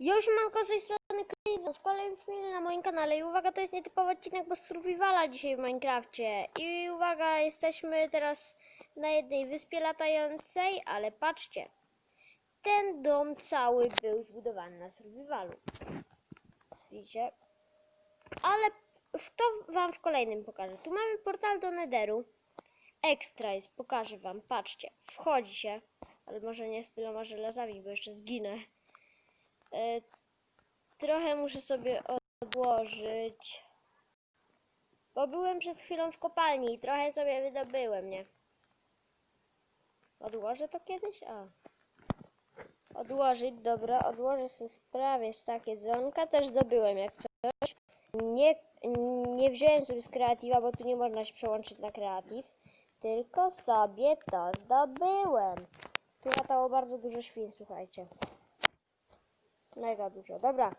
Yo, siemanko, z tej strony Kryzos, z kolejnym filmem na moim kanale. I uwaga, to jest nietypowy odcinek, bo survivala dzisiaj w Minecrafcie. I uwaga, jesteśmy teraz na jednej wyspie latającej, ale patrzcie, ten dom cały był zbudowany na survivalu, widzicie, ale w to wam w kolejnym pokażę, tu mamy portal do Netheru, ekstra jest, pokażę wam, patrzcie, wchodzi się, ale może nie z tyloma żelazami, bo jeszcze zginę. E, trochę muszę sobie odłożyć. Bo byłem przed chwilą w kopalni i trochę sobie wydobyłem, nie? Odłożę to kiedyś? A. Odłożyć, dobra, odłożę sobie sprawię z takie jedzonka. Też zdobyłem jak coś. Nie, nie wziąłem sobie z kreatywa, bo tu nie można się przełączyć na kreatyw. Tylko sobie to zdobyłem. Tu latało bardzo dużo świn, słuchajcie. Mega dużo. Dobra.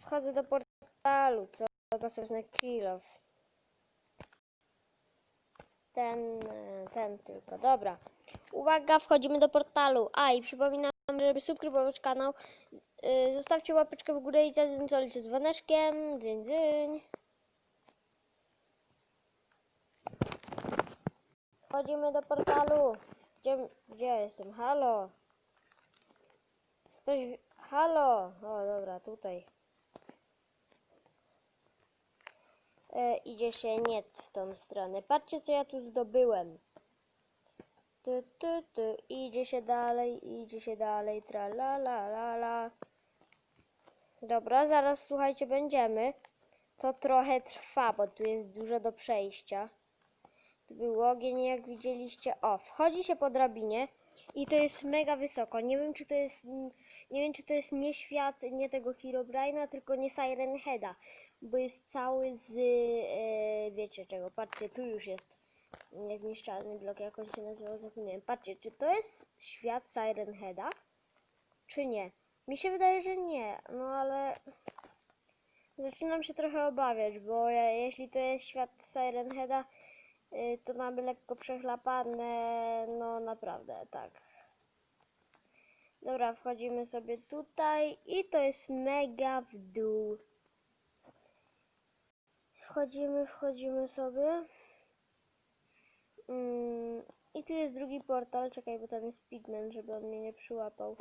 Wchodzę do portalu. Co? Chyba sobie na kill off. Ten, e, ten tylko. Dobra. Uwaga, wchodzimy do portalu. A i przypominam, żeby subskrybować kanał. Yy, zostawcie łapeczkę w górę i zadzwonicie z dzwoneczkiem. Dzyń, dzyń. Wchodzimy do portalu. Gdzie, gdzie jestem? Halo? Ktoś... Halo! O, dobra, tutaj. E, idzie się nie w tą stronę. Patrzcie, co ja tu zdobyłem. Tu, tu, tu. Idzie się dalej, idzie się dalej. Tra la la la la. Dobra, zaraz słuchajcie, będziemy. To trochę trwa, bo tu jest dużo do przejścia. Tu był ogień, jak widzieliście. O, wchodzi się po drabinie i to jest mega wysoko. Nie wiem, czy to jest... Nie wiem, czy to jest nie świat, nie tego Herobrine'a, tylko nie Siren Heada, bo jest cały z, e, wiecie czego, patrzcie, tu już jest niezniszczalny blok, jak on się nazywał, zapomniałem. Patrzcie, czy to jest świat Siren Heada, czy nie? Mi się wydaje, że nie, no ale zaczynam się trochę obawiać, bo ja, jeśli to jest świat Siren Heada, to mamy lekko przechlapane, no naprawdę, tak. Dobra, wchodzimy sobie tutaj i to jest mega w dół. Wchodzimy, wchodzimy sobie. Mm, I tu jest drugi portal. Czekaj, bo tam jest pigment, żeby on mnie nie przyłapał.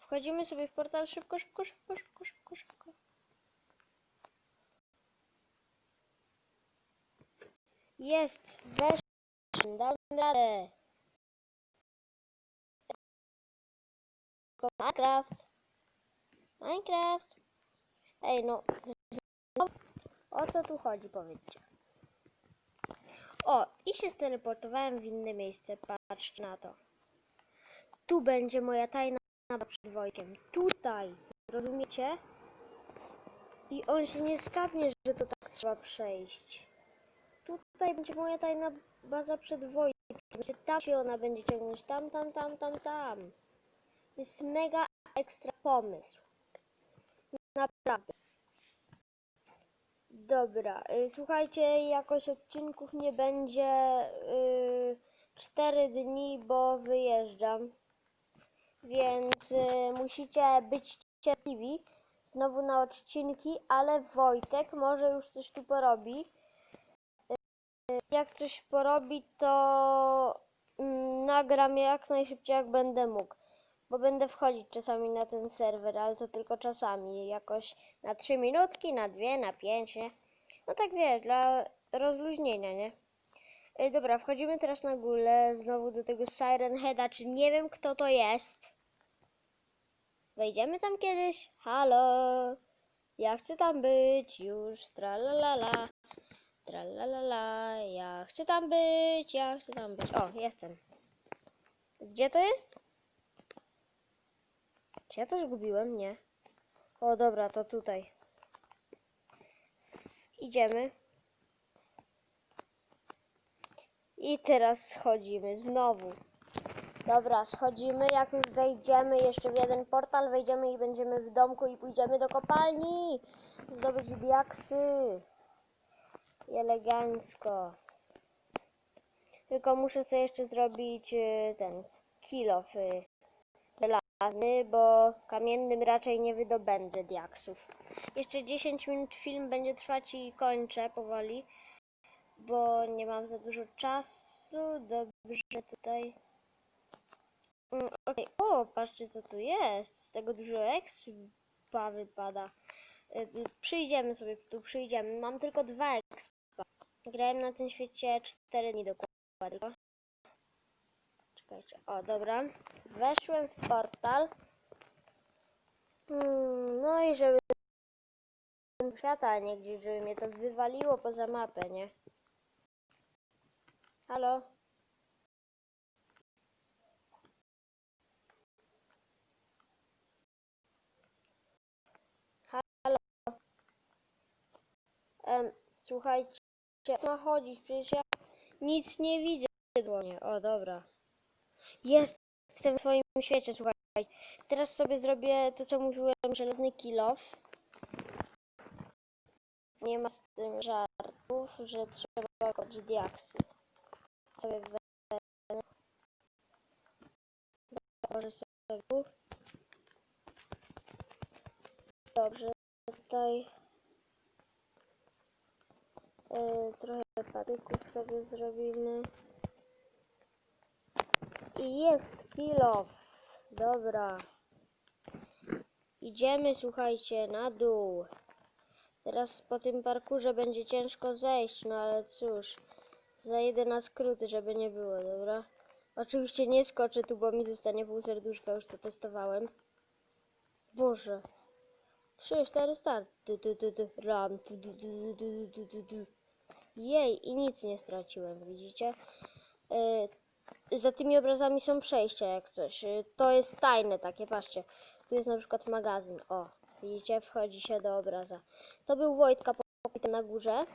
Wchodzimy sobie w portal szybko, szybko, szybko, szybko, szybko, szybko. Jest, weszłem, dam radę. Minecraft. Minecraft. Ej, no. O co tu chodzi, powiedzcie. O, i się steleportowałem w inne miejsce. Patrzcie na to. Tu będzie moja tajna przed Wojkiem. Tutaj. Rozumiecie? I on się nie skapnie, że to tak trzeba przejść. Tutaj będzie moja tajna baza przed Wojkiem. Tam się ona będzie ciągnąć. Tam, tam, tam, tam, tam. Jest mega ekstra pomysł. Naprawdę. Dobra, y, słuchajcie, jakoś odcinków nie będzie 4 dni, bo wyjeżdżam. Więc y, musicie być cierpliwi znowu na odcinki, ale Wojtek może już coś tu porobi. Jak coś porobi, to mm, nagram jak najszybciej, jak będę mógł bo będę wchodzić czasami na ten serwer, ale to tylko czasami, jakoś na 3 minutki, na 2, na 5, nie? No tak wiesz, dla rozluźnienia, nie? Ej, dobra, wchodzimy teraz na górę, znowu do tego Siren Heada, czy nie wiem kto to jest. Wejdziemy tam kiedyś? Halo? Ja chcę tam być już, tralalala, tralalala, ja chcę tam być, ja chcę tam być. O, jestem. Gdzie to jest? Czy ja to zgubiłem? Nie. O, dobra, to tutaj. Idziemy. I teraz schodzimy znowu. Dobra, schodzimy. Jak już zejdziemy jeszcze w jeden portal, wejdziemy i będziemy w domku i pójdziemy do kopalni. Zdobyć diaksy. I elegancko. Tylko muszę sobie jeszcze zrobić y, ten kill off. y, żelazny, bo kamiennym raczej nie wydobędę diaksów. Jeszcze 10 minut film będzie trwać i kończę powoli, bo nie mam za dużo czasu. Dobrze, tutaj. Mm, Okej, o, patrzcie co tu jest. Z tego dużo expa wypada. Y, Przyjdziemy sobie tu, przyjdziemy. Mam tylko dwa expa. Grałem na tym świecie 4 dni dokładnie. Czekajcie. O, dobra. Weszłem w portal. Hmm, no i żeby świata, nie gdzieś, żeby mnie to wywaliło poza mapę, nie? Halo? Halo? Em, słuchajcie, ma chodzić, przecież ja nic nie widzę. dłonie. O, dobra. Jestem w twoim świecie, słuchaj. Teraz sobie zrobię to, co mówiłem, żelazny kilof. Nie ma z tym żartów, że trzeba kopić diaksy. Sobie wezmę. Może sobie. Dobrze, tutaj e, trochę patyków sobie zrobimy. I jest kilof. Dobra. Idziemy, słuchajcie, na dół. Teraz po tym parkurze będzie ciężko zejść, no ale cóż. Zajdę na skróty, żeby nie było, dobra? Oczywiście nie skoczę tu, bo mi zostanie pół serduszka, już to testowałem. Boże. Trzy, cztery, start. Tu. Jej, i nic nie straciłem, widzicie? Yy, za tymi obrazami są przejścia jak coś. Y, To jest tajne takie, patrzcie. Tu jest na przykład magazyn. O, widzicie, wchodzi się do obraza. To był Wojtka pokój na górze.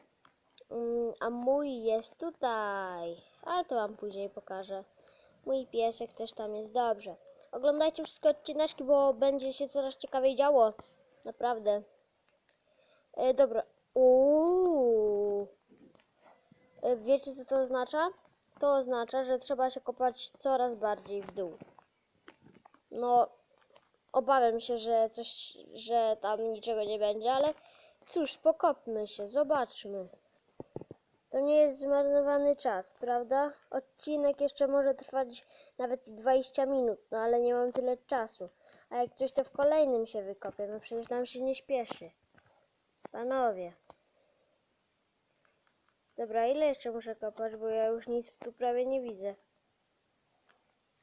Mm, A mój jest tutaj. Ale to wam później pokażę. Mój piesek też tam jest dobrze. Oglądajcie wszystkie odcineczki, bo będzie się coraz ciekawiej działo. Naprawdę. E, dobra. Uuu. E, Wiecie co to oznacza? To oznacza, że trzeba się kopać coraz bardziej w dół. No, obawiam się, że coś, że tam niczego nie będzie, ale cóż, pokopmy się, zobaczmy. To nie jest zmarnowany czas, prawda? Odcinek jeszcze może trwać nawet i 20 minut, no ale nie mam tyle czasu. A jak coś to w kolejnym się wykopię, no przecież nam się nie śpieszy. Panowie. Dobra, ile jeszcze muszę kopać, bo ja już nic tu prawie nie widzę.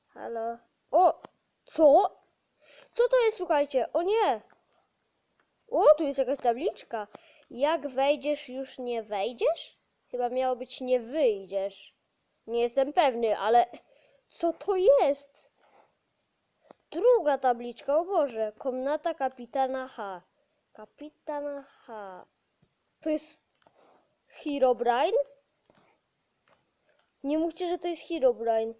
Halo? O! Co? Co to jest, słuchajcie? O nie! O, tu jest jakaś tabliczka. Jak wejdziesz, już nie wejdziesz? Chyba miało być nie wyjdziesz. Nie jestem pewny, ale co to jest? Druga tabliczka, o Boże. Komnata kapitana H. Kapitana H. To jest Herobrine? Nie mówcie, że to jest Herobrine.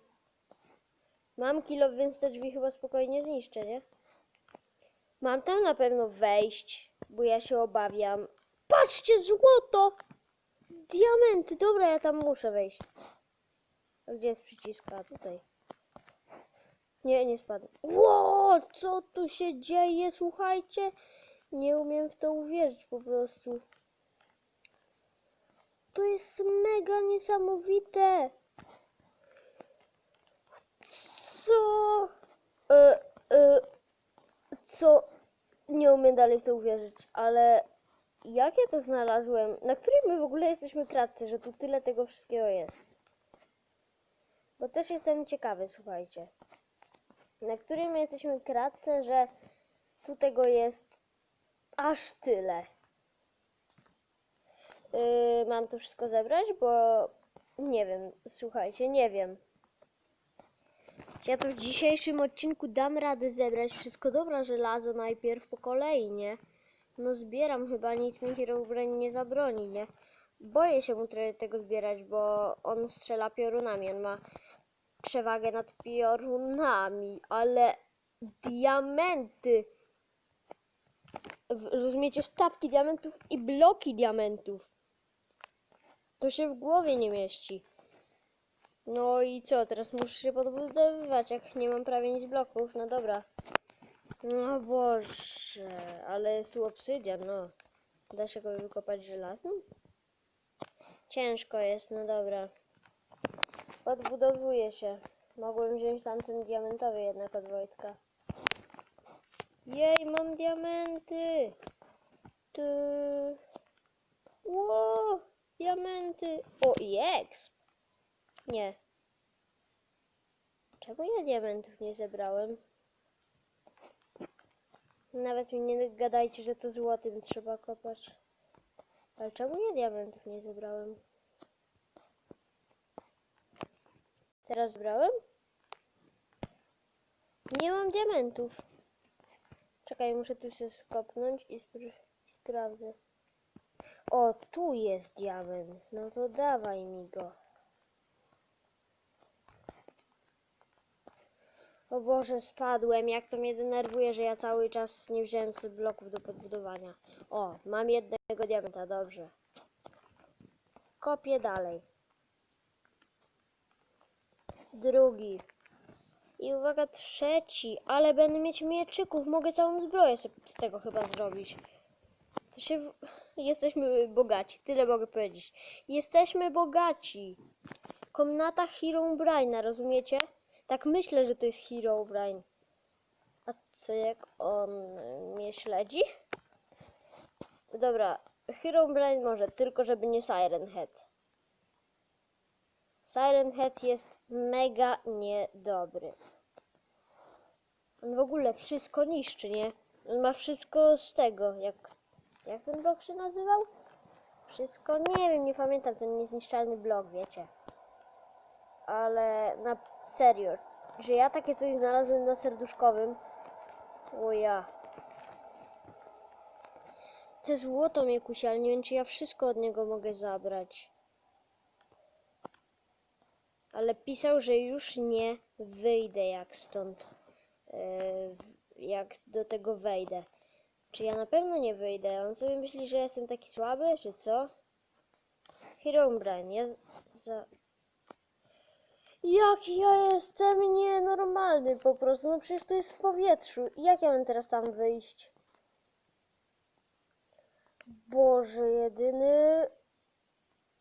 Mam kilo, więc te drzwi chyba spokojnie zniszczę, nie? Mam tam na pewno wejść, bo ja się obawiam. Patrzcie, złoto! Diamenty, dobra, ja tam muszę wejść. Gdzie jest przycisk? A tutaj. Nie, nie spadł. Ło, co tu się dzieje? Słuchajcie, nie umiem w to uwierzyć po prostu. To jest mega niesamowite. Co? E, e, co? Nie umiem dalej w to uwierzyć, ale jak ja to znalazłem? Na której my w ogóle jesteśmy kratce, że tu tyle tego wszystkiego jest? Bo też jestem ciekawy, słuchajcie. Na której my jesteśmy kratce, że tu tego jest aż tyle. Yy, mam to wszystko zebrać, bo nie wiem, słuchajcie, nie wiem. Ja to w dzisiejszym odcinku dam radę zebrać wszystko? Dobra, żelazo najpierw po kolei, nie? No zbieram chyba, nic mi Herobrine nie zabroni, nie? Boję się mu trochę tego zbierać, bo on strzela piorunami, on ma przewagę nad piorunami, ale diamenty, rozumiecie, sztabki diamentów i bloki diamentów. To się w głowie nie mieści. No i co, teraz muszę się podbudowywać, jak nie mam prawie nic bloków, no dobra. No Boże, ale jest tu obsydian, no. Da się go wykopać żelaznym? Ciężko jest, no dobra. Podbudowuję się. Mogłem wziąć tamten diamentowy jednak od Wojtka. Jej, mam diamenty! Tu. Ło, diamenty! O, i exp! Nie. Czemu ja diamentów nie zebrałem? Nawet mi nie gadajcie, że to złotym trzeba kopać. Ale czemu ja diamentów nie zebrałem? Teraz zebrałem? Nie mam diamentów. Czekaj, muszę tu się skopnąć i, spr i sprawdzę. O, tu jest diament. No to dawaj mi go. O Boże, spadłem. Jak to mnie denerwuje, że ja cały czas nie wziąłem sobie bloków do podbudowania. O, mam jednego diamenta, dobrze. Kopię dalej. Drugi. I uwaga, trzeci. Ale będę mieć mieczyków. Mogę całą zbroję z tego chyba zrobić. To się... w- Jesteśmy bogaci. Tyle mogę powiedzieć. Jesteśmy bogaci. Komnata Herobrine'a, rozumiecie? Tak myślę, że to jest Herobrine. A co jak on mnie śledzi? Dobra, Herobrine może, tylko żeby nie Siren Head. Siren Head jest mega niedobry. On w ogóle wszystko niszczy, nie? On ma wszystko z tego, jak... Jak ten blok się nazywał? Wszystko, nie wiem, nie pamiętam, ten niezniszczalny blok, wiecie. Ale na serio, że ja takie coś znalazłem na serduszkowym. O ja. Te złoto mnie kusi, ale nie wiem, czy ja wszystko od niego mogę zabrać. Ale pisał, że już nie wyjdę jak stąd. e, jak do tego wejdę. Czy ja na pewno nie wyjdę? On sobie myśli, że jestem taki słaby, czy co? Herobrine, ja za... Jak ja jestem nienormalny po prostu, no przecież to jest w powietrzu. I jak ja mam teraz tam wyjść? Boże jedyny.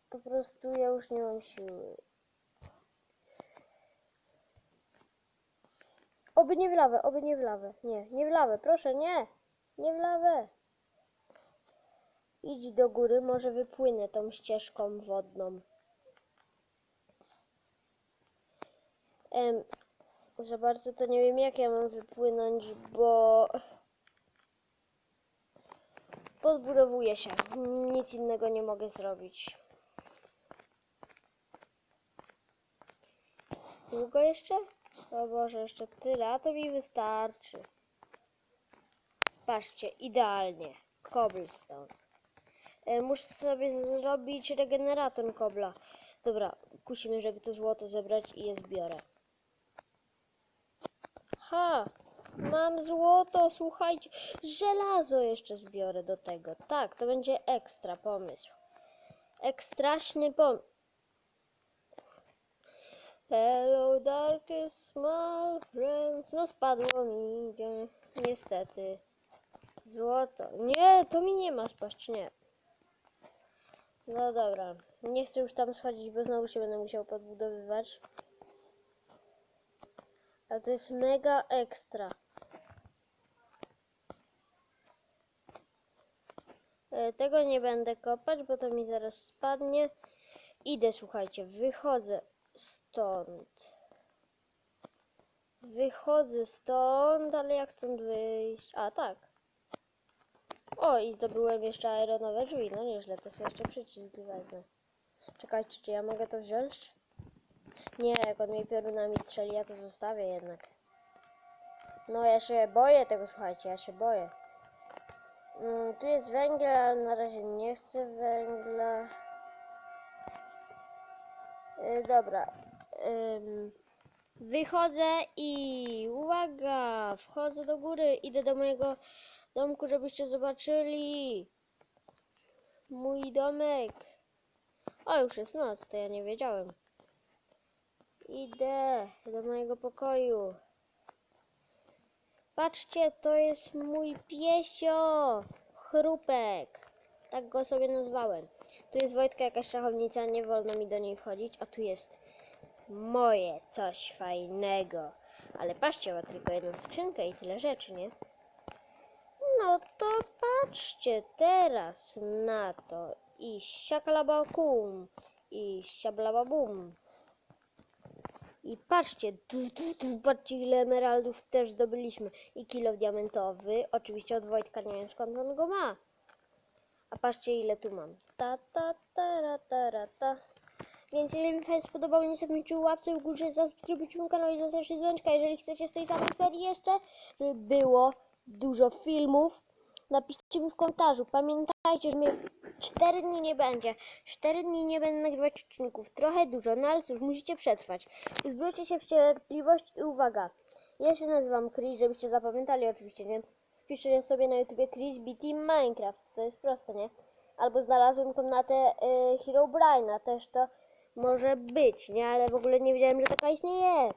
Po prostu ja już nie mam siły. Oby nie w lawę, oby nie w lawę. Nie, nie w lawę, proszę, nie. Nie w lawę. Idź do góry, może wypłynę tą ścieżką wodną. Em, za bardzo to nie wiem jak ja mam wypłynąć, bo podbudowuję się. Nic innego nie mogę zrobić. Długo jeszcze? O Boże, jeszcze tyle, a to mi wystarczy. Patrzcie, idealnie. Cobblestone. E, muszę sobie zrobić regenerator kobla. Dobra, kusimy, żeby to złoto zebrać i je zbiorę. Ha! Mam złoto, słuchajcie. Żelazo jeszcze zbiorę do tego. Tak, to będzie ekstra pomysł. Ekstraśny pomysł. Hello darkest small friends. No spadło mi, nie, niestety. Złoto. Nie, to mi nie ma spaść, nie. No dobra, nie chcę już tam schodzić, bo znowu się będę musiał podbudowywać. Ale to jest mega ekstra. E, Tego nie będę kopać, bo to mi zaraz spadnie. Idę, słuchajcie, wychodzę stąd. Wychodzę stąd, ale jak stąd wyjść? A, tak. O, i zdobyłem jeszcze ironowe drzwi. No nieźle, to sobie jeszcze przycisk wezmę. Czekajcie, czy ja mogę to wziąć? Nie, jak on mnie piorunami strzeli, ja to zostawię jednak. No, ja się boję tego, słuchajcie, ja się boję. Mm, tu jest węgiel, ale na razie nie chcę węgla. Y, dobra. Ym, wychodzę i uwaga, wchodzę do góry, idę do mojego domku, żebyście zobaczyli. Mój domek. O, już jest noc, to ja nie wiedziałem. Idę do mojego pokoju. Patrzcie, to jest mój piesio! Chrupek. Tak go sobie nazwałem. Tu jest Wojtka jakaś szachownica, nie wolno mi do niej wchodzić, a tu jest moje coś fajnego. Ale patrzcie, ma tylko jedną skrzynkę i tyle rzeczy, nie? No to patrzcie teraz na to. I siakalabakum. I siablababum. I patrzcie, tu, tu, tu, patrzcie ile emeraldów też zdobyliśmy. I kilo diamentowy, oczywiście od Wojtka, nie wiem skąd on go ma. A patrzcie ile tu mam. Ta, ta, ta, ra, ta, ra, ta. Więc jeżeli mi się spodobał, nie zostawcie łapce w górze, zasubskrybujcie mój kanał i zostawcie dzwoneczka. Jeżeli chcecie z tej samej serii jeszcze, żeby było dużo filmów, napiszcie mi w komentarzu. Pamiętajcie, że mnie 4 dni nie będzie. 4 dni nie będę nagrywać odcinków. Trochę dużo, no ale cóż, musicie przetrwać. Uzbrójcie się w cierpliwość i uwaga. Ja się nazywam Chris, żebyście zapamiętali oczywiście, nie? Wpiszę sobie na YouTubie Chris BT Minecraft. To jest proste, nie? Albo znalazłem komnatę y, Hero Briana, też to może być, nie? Ale w ogóle nie wiedziałem, że taka istnieje.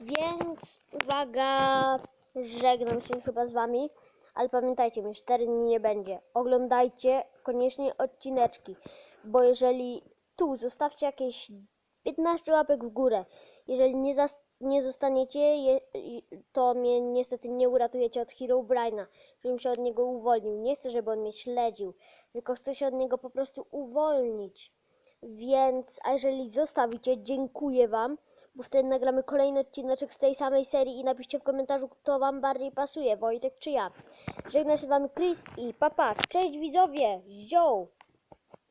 Więc uwaga, żegnam się chyba z wami, ale pamiętajcie, mnie 4 dni nie będzie. Oglądajcie koniecznie odcineczki, bo jeżeli tu zostawcie jakieś 15 łapek w górę, jeżeli nie, nie zostaniecie, je, to mnie niestety nie uratujecie od Hero Briana, żebym się od niego uwolnił. Nie chcę, żeby on mnie śledził, tylko chcę się od niego po prostu uwolnić. Więc, a jeżeli zostawicie, dziękuję Wam, bo wtedy nagramy kolejny odcineczek z tej samej serii i napiszcie w komentarzu, kto Wam bardziej pasuje, Wojtek czy ja. Żegnam się z Wami Chris i papa. Cześć widzowie, zioł!